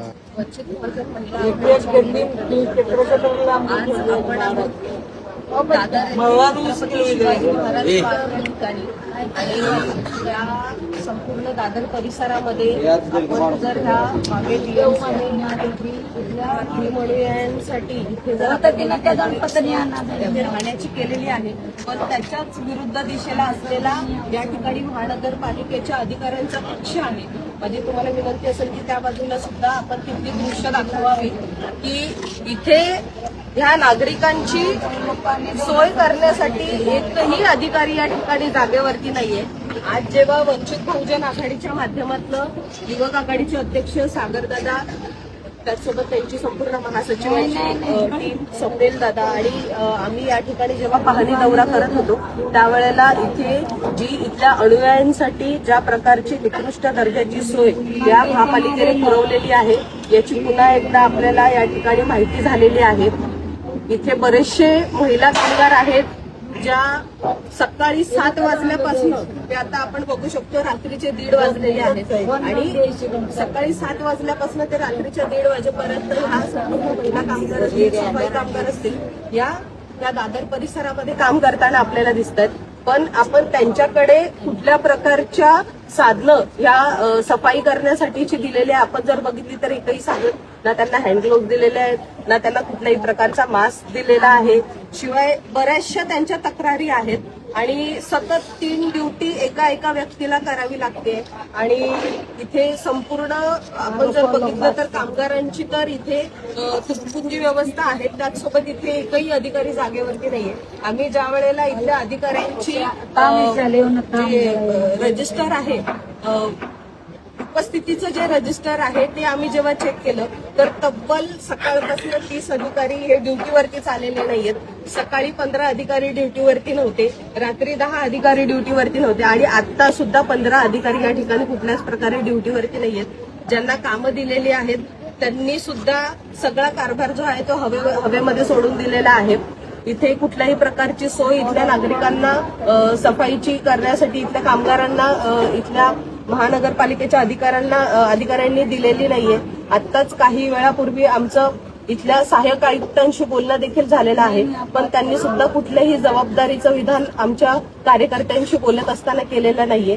वंचित बहुजन महिला आज आपण आहोत आणि या संपूर्ण दादर परिसरामध्ये आपण जर ह्या मागे आपण राहण्याची केलेली आहे. पण त्याच्याच विरुद्ध दिशेला असलेला या ठिकाणी महानगरपालिकेच्या अधिकाऱ्यांचा पक्ष आहे. म्हणजे तुम्हाला विनंती असेल की त्या बाजूला सुद्धा आपण तिथली दृश्य दाखवावी. की इथे ह्या नागरिकांची सोय करण्यासाठी एकही अधिकारी या ठिकाणी जागेवरती नाहीये. आज जेव्हा वंचित बहुजन आघाडीच्या माध्यमातून युवक आघाडीचे अध्यक्ष सागरदादा त्याचसोबत त्यांची संपूर्ण महासचिवांची टीम दादा आणि आम्ही या ठिकाणी जेव्हा पाहणी दौरा करत होतो त्यावेळेला इथे जी इथल्या अनुयायांसाठी ज्या प्रकारची निकृष्ट दर्जाची सोय या महापालिकेने पुरवलेली आहे याची पुन्हा एकदा आपल्याला या ठिकाणी माहिती झालेली आहे. इथे बरेचसे महिला कामगार आहेत ज्या सकाळी सात वाजल्यापासून ते आता आपण बघू शकतो रात्रीचे दीड वाजलेले आहेत. आणि सकाळी सात वाजल्यापासून ते रात्रीच्या दीड वाजेपर्यंत ह्या संपूर्ण महिला कामगार असतील सफाई कामगार असतील या त्या दादर परिसरामध्ये काम करताना आपल्याला दिसत आहेत पण आपण त्यांच्याकडे कुठल्या प्रकारच्या साधनं या सफाई करण्यासाठीची दिलेली आहे आपण जर बघितली तर एकही साधन ना त्यांना हँडग्लोव्ह दिलेले आहेत ना त्यांना कुठल्याही प्रकारचा मास्क दिलेला आहे. शिवाय बऱ्याचशा त्यांच्या तक्रारी आहेत आणि सतत तीन ड्युटी एका एका व्यक्तीला करावी लागते. आणि इथे संपूर्ण आपण जर बघितलं तर कामगारांची तर इथे तुटपुंजी व्यवस्था आहे. त्याचसोबत इथे एकही अधिकारी जागेवरती नाहीये. आम्ही ज्या वेळेला इथल्या अधिकाऱ्यांची रजिस्टर आहे उपस्थितीचं जे रजिस्टर आहे ते आम्ही जेव्हा चेक केलं तर तब्बल सकाळपासून तीस अधिकारी हे ड्युटीवरती आलेले नाहीयेत. सकाळी पंधरा अधिकारी ड्युटीवरती नव्हते रात्री दहा अधिकारी ड्युटीवरती नव्हते आणि आता सुद्धा पंधरा अधिकारी या ठिकाणी कुठल्याच प्रकारे ड्युटीवरती नाहीयेत. ज्यांना कामं दिलेली आहेत त्यांनी सुद्धा सगळा कारभार जो आहे तो हवे हवेमध्ये सोडून दिलेला आहे. इथे कुठल्याही प्रकारची सोय इथल्या नागरिकांना सफाईची करण्यासाठी इथल्या कामगारांना इथल्या महानगरपालिकेच्या अधिकाऱ्यांना अधिकाऱ्यांनी दिलेली नाहीये. आत्ताच काही वेळापूर्वी आमचं इथल्या सहाय्यक आयुक्तांशी बोलणं देखील झालेलं आहे. पण त्यांनी सुद्धा कुठल्याही जबाबदारीचं विधान आमच्या कार्यकर्त्यांशी बोलत असताना केलेलं नाहीये.